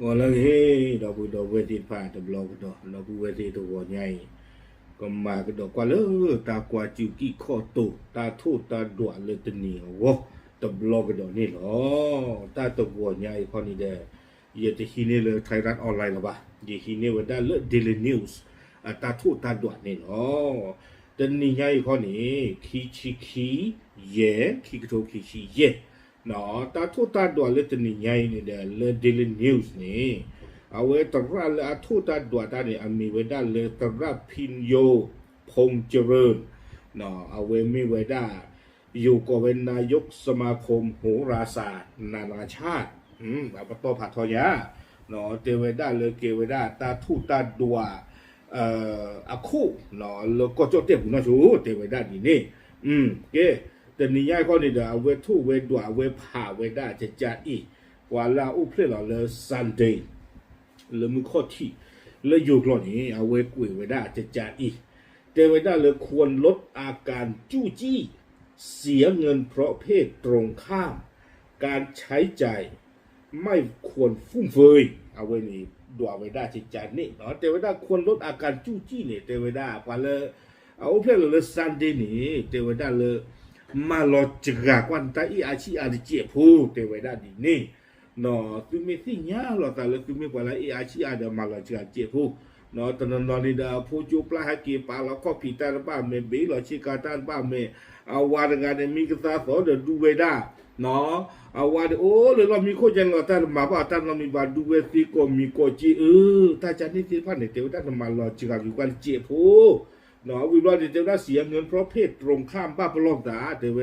ก็ลังเฮดอกกูดอกเวทีผ่านตะบลอกดอกดอกกูเวทีตัวใหญ่ก็มาก็ดอกกว่าเลยตากว่าจิวกี้ข้อโตตาทูตาดวดเลยตะเหนียววะตะบลอกดอกนี่หรอตาตัวใหญ่คนนี้เด้ยะตะฮีนี่เลยไทยรัฐออนไลน์หรอปะยะฮีนี่ว่าได้เลยเดลินิวส์ตาทูตาดวดนี่หรอตะนี่ใหญ่คนนี้คีชิคีเยคีกโตคีชิเย เนาะตาทษตาด่วเลตะนี่ใหญ่นี่เด้อเลยเดลินิวส์นี่เอาไว้ตระเลยอาทูตาดวตาเนี่ยมีไว้ได้เลยตระพินโยพงเจริญเนาะเอาไว้มีไว้ได้อยู่ก็เป็นนายกสมาคมโหราศาสตร์ นานาชาติอืมแบบตัวผัดทอยาเนาะเตไว้ได้เลยเกไว้ได้ตาทูตาดัวเอ่ออาคูเนาะแล้วก็โจเต็มนะชูเตไว้ได้ดีนี่อืมเก แต่นี่ยาก็นี่เด้อเอาไว้ทูไว้ดัวเวผ่าไว้ได้จะจะอีกว่าลาอุเพลเราเลยซันเดย์ le mu kho thi le yu glo ni a we kwe we da ja ja i แต่เวลาเลยควรลดอาการจู้จี้ เสียเงินเพราะเพศตรงข้าม การใช้ใจไม่ควรฟุ่มเฟือยเอาไว้นี่ดูเอาไว้ได้จิตใจนี่เนาะแต่เวลาควรลดอาการจู้จี้เนี่ยแต่เวลาว่าเลยเอาเพื่อนเลยซันเดย์นี่แต่เวลาเลย มาลอจกากวันตาอีอาชีอาดิเจ็บผู้แต่เวลาดีนี่ no tu me si nya lo ta le tu me pa la e a chi a de ma la cha che hu no ta no no ni da phu chu pla ha ki pa la ko pi ta ba me be lo chi ka ta ba me a wa de ga de mi ka sa so de du we da no a wa de o le lo mi ko jen lo ta ma ba ta no mi ba du we si ko mi ko chi e ta cha ni si pa ne te ta ma lo chi ka yu kan che hu เนาะวิวาเดี๋ยวได้เสียเงินเพราะเพศตรงข้ามบ้าปลอกดาเดี๋ยว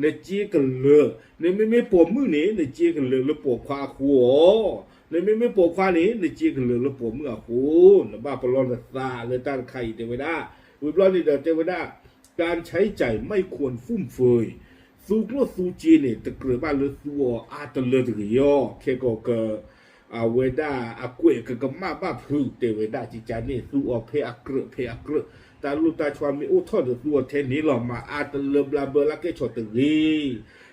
ในเจียกันเลยในไม่ไม่ปวดมือนี้ในเจียกันเลยแล้วปวดควาขัวในไม่ไม่ปวดควานี้ในเจียกันเลยแล้วปวดมือขัวนะบ้าปลอกตาเลยต้านไข่เดี๋ยวด้วิวาเดี๋ยวเดี๋ยวได้การใช้ใจ่ายไม่ควรฟุ่มเฟือยสู้กลัวสู้จีเนี่ยตะเกียบบ้านเลยสู้อาตะเลยตะเกียบแค่ก็เกออาเวดาอากวยกกมาบ้าพูเตเวดาจิจานี่สูอเพอักเรเพอักเร ตาลูตาชวามีอุทอดตัวเทนี้หรอมาอาตเลบลาเบลาเกชอตรี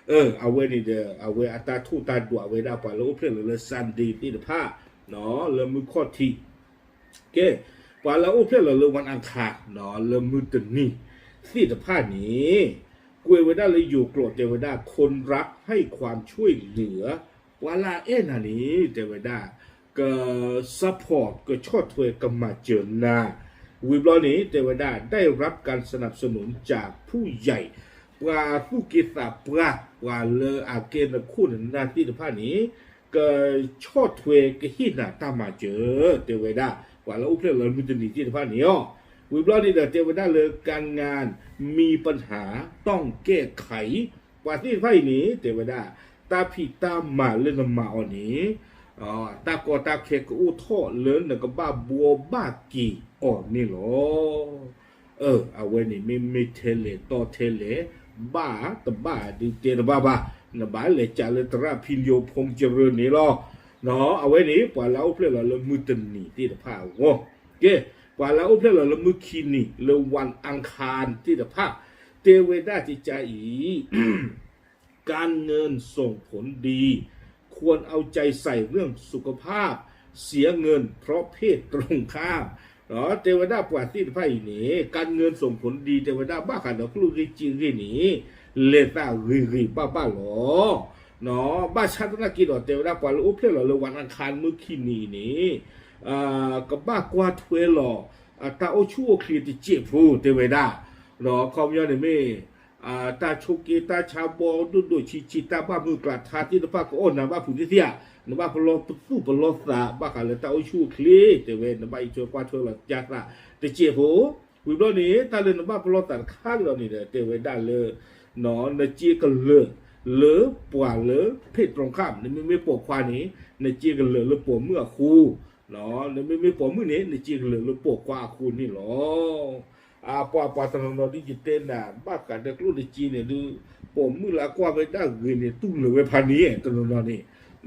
เออเอาเวนี่เดอเอาเวอาตาทูตาดัวเวดาปาโลเพลเลซันดีที่เดผ้าเนาะเลมือข้อที่เกปาลาอุเพลเลวันอังคารเนาะเลมือตนี่ที่ผ้านี้กวยเวดาเลยอยู่โกรธเทวดาคนรักให้ความช่วยเหลือวาลาเอ็นอันนี้เทวดาก็ซัพพอร์ตก็ชดถวยกมาเจอนา วิบลอนี้เทวดาได้รับการสนับสนุนจากผู้ใหญ่ปลาผู้กิสาปลาว่าเลออาเกนคู่นนาที่ผ้านี้ก็ชดถวยก็ฮินาตามมาเจอเทวดาว่าเราอุเพลเรามุจนีที่ผ้านี้อ๋อวิบลอนี้เทวดาเลยการงานมีปัญหาต้องแก้ไขว่าที่ผ้านี้เทวดาตาพี่ตามาเล่นมาอันนี้ อ๋อตากอตาเคกอู้ท่อเลินนกบ้าบัวบ้ากีอ่อนนี่หรอเออเอาไว้นี่ไม่ไม่เทเลต่อเทเลบ้าตบ้าดิเจนบ้าบ้านะบ้าเลยจ่าเลยตระพินโยพงเจริญนี่หรอเนาะเอาไว้นี่ปว่าเราเพลเราละมือตันนี่ที่ตะผ้าวะเกปว่าเราเพลเราละมือคีนี่ละวันอังคารที่ตะผ้าเตเวด้าจิจาอีการเงินส่งผลดี ควรเอาใจใส่เรื่องสุขภาพ เสียเงินเพราะเพศตรงข้ามเนาะเทวดาปวัติไพ่หนีการเงินส่งผลดีเทวดาบ้าขันดอกลูกจีรีหนีเลต้ารีรีบ้าบ้าหรอเนาะบ้าชาตินักกินดอกเทวดาปวัติอุเพลหรอเลยวันอังคารมื้อคีนีหนีอ่ากับบ้ากว่าทเวหรออ่าตาโอชูโอคลีติเจ็บผู้เทวดาเนาะคอมยอนเนี่ยไม่อ่าตาโชเกตาชาบอดุดุชิชิตาบ้ามื อาตาโชคเกลาทาที่ตะปากโอนนะบ้าผู้ที่เสียนะบ้าพลอตู้พลอสาบ้าขันเลยตาโอชูคลีเตเวนนะบ้าอีชัวกว่าชัวละจักละเตเจียโหวิบลอนี้ตาเลยนะบ้าพลอตันข้างเรานี่เด้เตเวนได้เลยนอนนะเจียกันเลยเลอปว่าเลอเพศตรงข้ามนี่ไม่ไม่ปวดควานี้ในเจียกันเลยเลอปวดเมื่อคูเนาะนี่ไม่ไม่ปวดมือนี้นะเจียกันเลยเลอปวดควาคูนี่หรอ apa apa teknologi kita nak bakal ada keluar di China tu ပေါ်မှုလာကွာပဲတာဂင်းနေသူ့လိုပဲဖာနေရဲ့တော်တော်နေ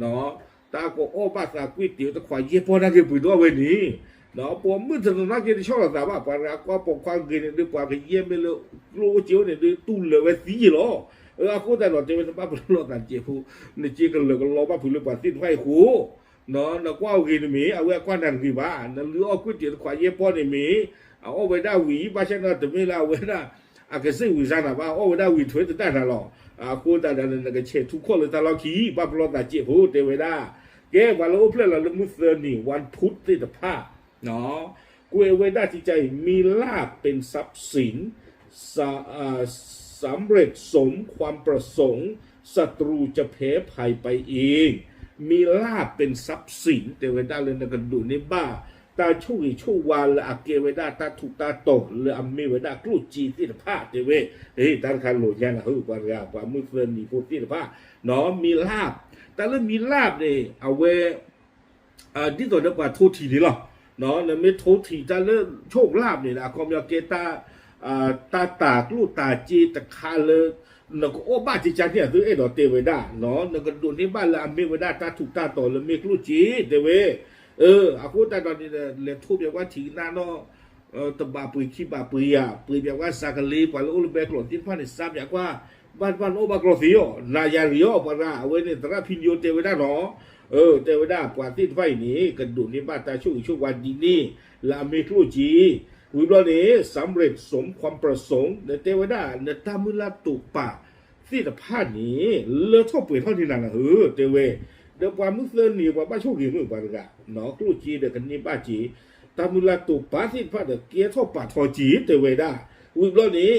နော်တာကိုအောပါစာကွိတေတခွာရေပေါ်နာကေပွေတော့ဝဲနေနော်ပေါ်မှုတော်တော်ကေချောလာတာပါပါရာကွာပေါ်ခွာဂင်းနေဒီပွားကေရေမလို့လိုချိုးနေဒီသူ့လိုပဲစီးရလောအခုတည်းတော့တေပတ်ပလောတာကျေဖူနေချေကလောကလောပါဖူလို့ပါတိဖိုက်ခုနော်နကွာဂင်းနေမီအဝဲကွာနန်ကေပါနလူအကွိတေတခွာရေပေါ်နေမီ 啊，我伟大伟一把现在怎么了？伟大啊，可是为啥呢？吧，我伟大伟腿都带上了啊，或大家的那个钱突破了他老去，把不老大接破对伟大，给完了我不来了，没事你玩扑对的怕喏，กูเอวได้ที่ใจมีลาบเป็นทรัพย์สินสสำเร็จสมความประสงค์ศัตรูจะแพ้ภัยไปเอง มีลาบเป็นทรัพย์สินแต่เวลาเลยนะกันดูในบ้า ตาช่วยช่วยวานละอักเกเวดาตาถูกตาโตละอเมเวดากรูจีที่ผ้าเตเวเฮ้ยตาคันโลยันเฮ้ปัญญาปามือเฟินนี่พวกตี่ผ้าหนอมีลาบ แต่เรื่องมีลาบเนี่ยเอาเวอที่ตัวเดีกว่านทุทีนี่หรอเนาะเนี่ยไม่ทุทีแต่เรื่องโชคลาบเนี่ยนะความยาเกตาตาตากลูตาจีตะคาเลยนก็โอ้บ้านจีจันเนี่ยซื้อเอ็ดอเตเวดาเนาะนก็ดูที่บ้านละอเมเวดาตาถูกตาโตละเมกลูจีเตเว เบกหลอดินพันในซับแบบว่าบ้านบ้านโอบากรอสิโอนายาริโอปะระเว้เนตระพินโยเตวดาเนาะเออเตวดากว่าติไฟนี้กระดุนในบ้านตาช่วยช่วยวันดีนี่ละเมคลูจีวิบลนี้สำเร็จสมความประสงค์ในเทวดาในตามุลาตุปะที่ตะพาดนี้เลอะท่อเปิดเท่าที่นั่นนะเออเตเวเดี๋ยวความมุสลิมนี่ว่าบ้าโชคดีมือปากกลูจีเด็กกันนี่บ้า จีตามุลาตุปาที่พาดเกียร์ท่อปาทอจีเตเวได้วิบลอนี้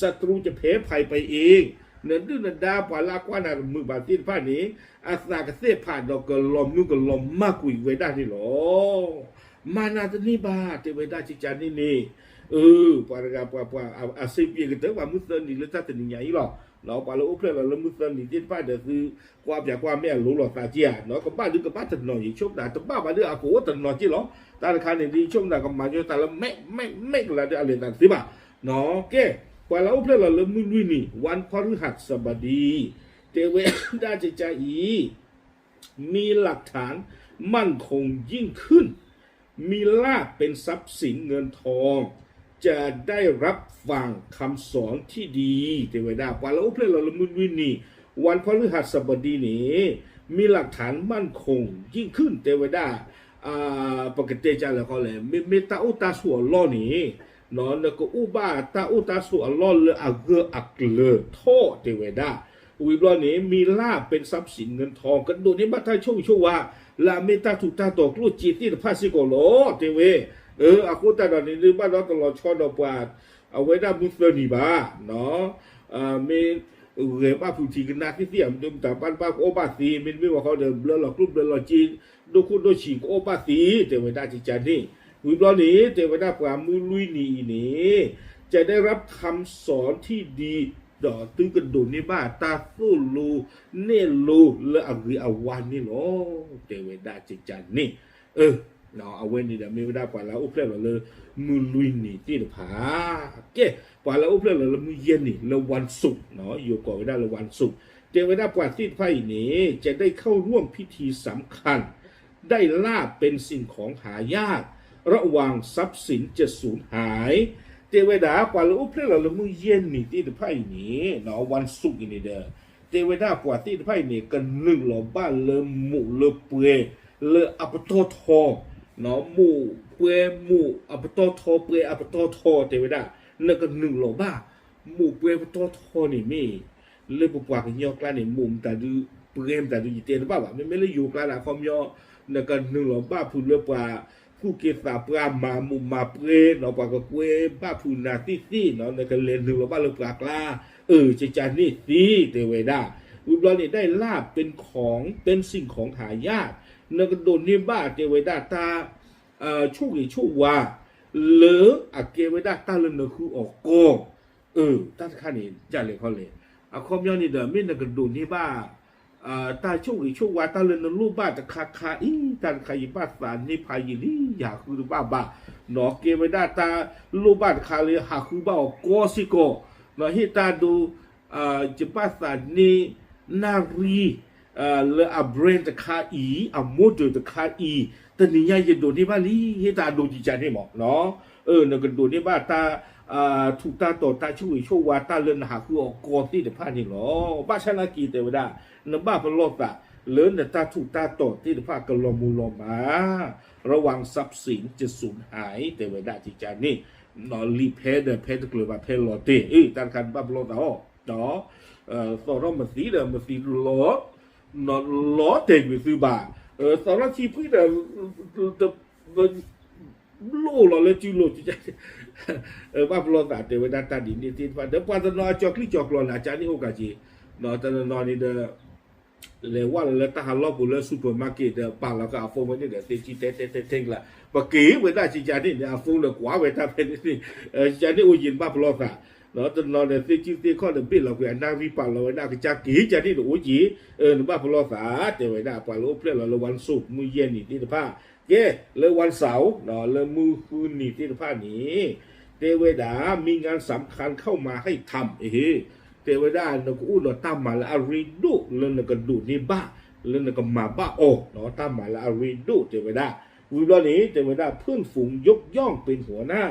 ศัตรูจะแพ้ภัยไปเองเนินดื้อนันดาปาลากว่านามือบาที่พาดนี้อาสากเสผ่านดอกกลอมนุ่งกลอมมากกุยเวได้นี่หรอมานาตนี่บาเตเวได้จิจานี่นี่เออปารากาปาปาอาเซเปียกันเตว่ามุสลิมนี่เลตัดนี่ใหญ่หรอ เราปาลอุเพ่ลเราลมุสันนี่เจ็ดป้าเดือซื้อความจากความแม่หลูหลอดตาเจียเนาะก็บ้านดึกกับ้านถนนอยู่ช่วงไหนตบ้าบ้าเรื่องอากูถนนจีหรอตาคานี่ดีช่วงไหนก็มาอยู่แต่ละไม่ไม่ไม่กล้ะเดืออะไรต่างสิบ่ะเนาะแกปาลอุเพ่ลเราลมุนุนี่วันพฤหัสบดีเทเวดาจใจอีมีหลักฐานมั่นคงยิ่งขึ้น มีลาบเป็นทรัพย์สินเงินทอง จะได้รับฟังคำสอนที่ดีเทวดาปาแล้วเพลเราละมุนวินีวันพฤหัสบดีนี้มีหลักฐานมั่นคงยิ่งขึ้นเทวดาอ่าปกติจะแล้วก็เลยเมเมตาอุตาสัวลอนี้นาะแล้วก็อุบาตาอุตาสัวล้อเลอักเกออักเลโทเทวดาวิบลอนี้มีลาบเป็นทรัพย์สินเงินทองกันดูนี่มาถ้าช่วงช่วว่าลาเมตาถูกตาตกลูกจีที่พาสิโกโลเทเวดา เอออาโคตันเราตลอดชอดอกปาดเอาไว้ได้ามุสลิมบ้าเนาะอ่ามีเรื่องป้าผู้ทีกันนาที่เสียมดุมแต่บ้านป้าโอบาสีมันไม่ว่าเขาเดิมเบลหลอกลุ่มเบลหลอกจีนดูคุณดูฉีกโอบาสีเทวดาจิจานี่วิบลอนี้เทวดาปรามมือลุยนีนี้จะได้รับคำสอนที่ดีดอตึงกระโดดในบ้านตาสู้ลูเนลูและอวิอวันนี่เนาะเทวดาจิจันนี่เออ เนาะเอาเว้นนี่เดี๋ยวมีเวลาปาแล้วอุปเลเราเลยมือลุยนี่ที่ผาเก้ปาแล้วอุปเลเราเลยมือเย็นนี่แล้ววันศุกร์เนาะอยู่ก่อนเวลาแล้ววันศุกร์เทวดาปาที่ไพ่นี้จะได้เข้าร่วมพิธีสำคัญ ได้ลาบเป็นสิ่งของหายาก ระวังทรัพย์สินจะสูญหายเทวดากว่าเราอุปเลเราละมือเย็นนี่ที่ไพ่นี้เนาะวันศุกร์นี่เด้อเทวดากว่าที่ไพ่นี่กันหนึ่งหล่อบ้านเลมหมู่เลเปยเลอัปโตทอง เนาะหมู่เปยหมู่อัปโตทอเปยอัปโตทอเทวดานั่นก็หนึ่งหลบ้าหมู่เปยอัปโตทอนี่มีเลยปกว่ากันยอกลานี่มุมแต่ดูเปรมแต่ดูยีเตียนบ้าบ่ไม่ไม่เลยอยู่กลาละคอมยอนั่นก็หนึ่งหลบ้าพูดเลยกว่าผู้เกษาปรามามุมมาเปรเนาะปากกเวบ้าผู้นาที่ซี่เนาะในกันเลนหนึ่งเราบ้าเราปลากลาเออจะจานี่สิเทวดาอุบลนี่ได้ลาบเป็นของเป็นสิ่งของหายาก เนกโดนนี่บ้าเทวดาตาเอ่อโชคดีโชคว่าเหลืออะเกวดาตาเลนคือออกกองเออตั้งค่านี่จะเลยเขาเลยอะคอมยอนี่เด้อมีนกโดนนี่บ้าอ่าตาช่วงอีช่วง ว่าตาเลนรูปบ้าจะคาคาอีตาใครบ้าสารนี่พายิลี่อยากคือบ้าบ้าหนอเลยหาคือบ้าโกสิโกหนอให้ตาดูอ่าจะบ้านนี่เลอะเบรนจะคาอีอะโมดจะคาอีต่นี่ยายโดนที่บ้าลี่ให้ตาดูจิจานี่หมอเนาะเออนั่นก็ดูนี่บ้าตาอ่าถูกตาต่อตาช่วยช่วยวาตาเลินหาคือออกกอนที่เดพานี่หรอบ้าชนะกีเตวดานบ้าพลอตาเลินตาถูกตาต่อที่เดพากลมูลมา ระวังทรัพย์สินจะสูญหายเตวดาจิจานี่นอรีเพดเพดกลือว่าเพลอเตเอ้ตันคันบ้าพลอตาอ๋อเนาะเอ่อสอรมาสีเดมาสีลอ นอลอเตกวิสือบาเออสอรชีพีเดต lo lo le ti lo ti e ba lo ta te we da ta di ni ti pa de pa no chok li chok lo na cha ni o ka ji no ta no ni de le wa le ta ha lo bu le supermarket de pa la ka fo me ni de te chi te te te te la ba ke we da chi cha ni a fo le kwa we ta pe ni e cha ni o yin ba lo ta nó tên nó để si chi si khó được biết là quyền đang vi phạm là đang cái cha kỹ cha đi được uống gì ờ nó ba phải lo phá thì vậy đã phải lo ốp là lo quan sụp mua yên nhỉ đi được pha kia lo quan sáu nó lo mua khu nhỉ đi được pha nhỉ เทวดามีงานสำคัญเข้ามาให้ทำเฮ้เทวดาเนาะอู้เนาะตามมาละอาริดุเรื่องนะก็ดูนี่บ้าเรื่องนะก็มาบ้าโอ้เนาะตามมาละอาริดุเทวดาวิบลนี้เทวดาเพื่อนฝูงยกย่องเป็นหัวหน้า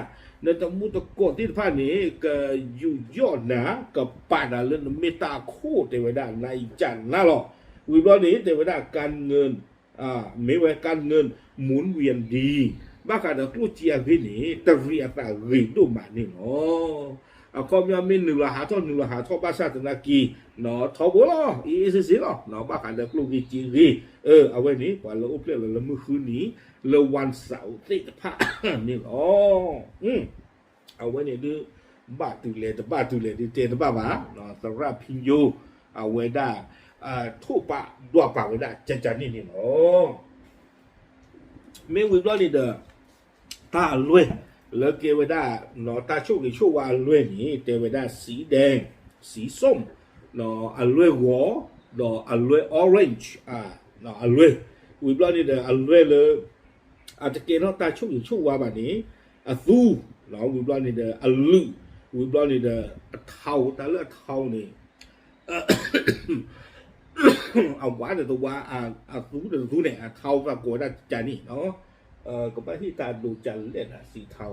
na ta mu ta ko ti pha ni ka yu yo na ka pa na le na me ta kho te we da na i chan na lo wi bo ni te we da การเงินอ่าไม่ว่าการเงินหมุนเวียน ดีบ้ากันตะกูเจียกินี่ตะเรียตะรีดูมานี่เนาะอะก็มีมีหนึ่งละหาทอหนึ่งละหาทอบ้าชาตนากีเนาะทอบ่ล่ะอีสิสิล่ะเนาะบ้ากันตะกูกีจีรีเออเอาไว้นี่ว่าเราอุปเลละมื้อคืนนี้ละวันเสาร์ติพะ นี่เนาะอืม เอาไว้ในดื้อบ้าตุเลตบ้าตุเลดิเจตบ้าบ้าเนาะสำหรับพิญโยเอาไว้ได้อ่าทุปะดัวปะไว้ได้จันจันนี่นี่เนาะไม่วิบล้อนี่เด้อตาลวย le queda no tacho que chu wa lueni te veda si den si som no alue wo no alue orange ah no alue we blood ni the alue le at ke no tacho que chu wa ba ni a tu no we blood ni the alu we blood ni the thau ta le thau ni a wa de wa a a tu de tu ne a thau ka ko da jani no เอ่อกบไปที่ตาดูจันเล่นอะสีเทา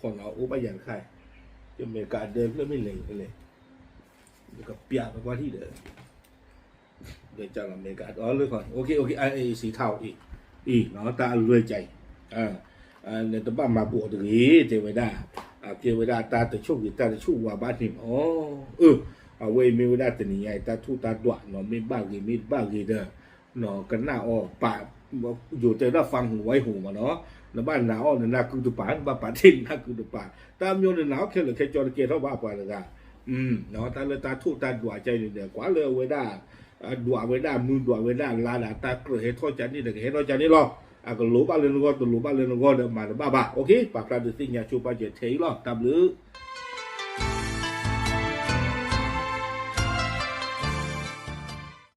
ของเราอุปยังไข่จะมีการเดินก็ไม่เล็งเลยแล้วก็เปียกไปกว่าที่เดิมเดินจากอเมริกาอ๋อเลยก่อนโอเคโอเคไอสีเทาอีกอีกเนาะตารวยใจอ่าอ่าในตบ้านมาบวกตรงนี้เทวดาอ่าเทวดาตาแต่โชคดีตาแต่โชคว่าบ้านหิมอ๋อเออเอาไว้ไม่ได้แต่นี่ไงตาทูตาดวนเนาะไม่บ้ากีไม่บ้ากีเด้อเนาะกันหน้าออกปาก อยู่แต่ละฟังหูไว้หูมาเนาะแล้วบ้านหนาวเนี่ยนาคือตุปานบ้านป่าทิ้นนาคือตุปานตามโยนหนาวแค่หรือแค่จระเข้เท่าบ้าไปเลยกัอืมเนาะตาเลยตาทุ่ตาดวใจเนี่ยกว่าเลยเวด้าดวเวด้ามือดวเวด้าลาดาตาเกลือเฮทอดใจนี่เด็กเฮทอดใจนี่หรออาก็รู้บ้านเรื่องก็ตัวรู้บ้านเรื่องก็เดินมาบ้าบ้าโอเคปากกาดึกสิ่งยาชูปาเจตเทยหรอตามหรือ